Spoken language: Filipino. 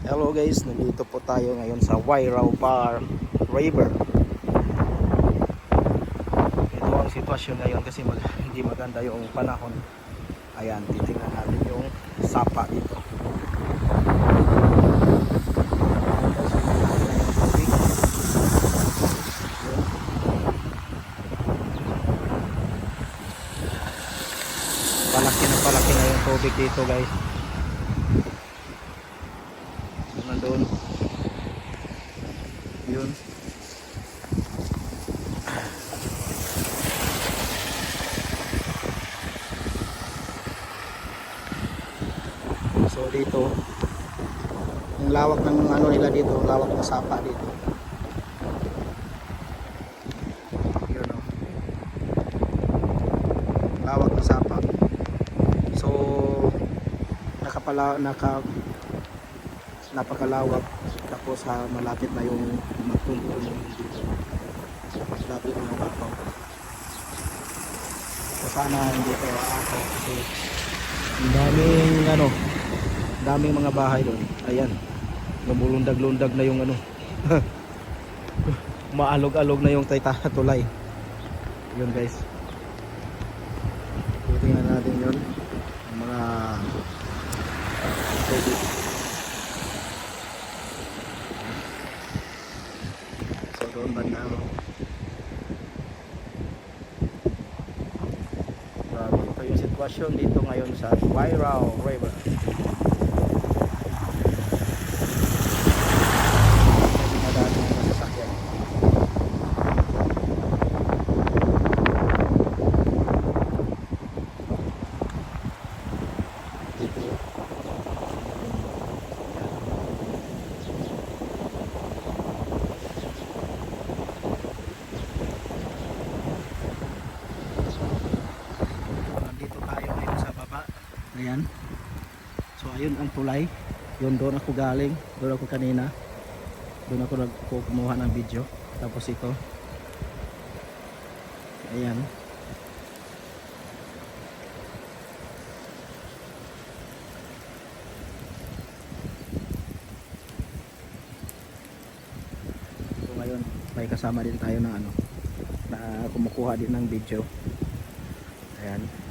Hello guys, nandito po tayo ngayon sa Wairau Bar River. Ito ang sitwasyon ngayon kasi mag, hindi maganda yung panahon. Ayan, titingnan natin yung sapa dito. Palaki na palaki na yung tubig dito guys. nandun yun so dito yung lawak ng ano nila dito lawak ng sapa dito. Yun o lawak ng sapa. So nakapala naka napakalawak. Tapos ha, malapit na yung magtuntun dito malapit na yung babaw so sana hindi ko ako kasi ang daming ano daming mga bahay doon. Ayan. Lumulundag-lundag na yung ano. Maalog-alog na yung tulay. Yun guys. Tingnan natin yun. Mga So doon banda mo. Grabe, ito yung sitwasyon dito ngayon sa Wairau River. Madami ng masasakyan. Dito. Nandito tayo ngayon sa baba. Ayan. So ayun ang tulay. Yun doon ako galing. Doon ako kanina. Doon ako nagkukumuha ng video. Tapos ito. Ayan. Ngayon may kasama din tayo ng ano na kumukuha din ng video. Ayan.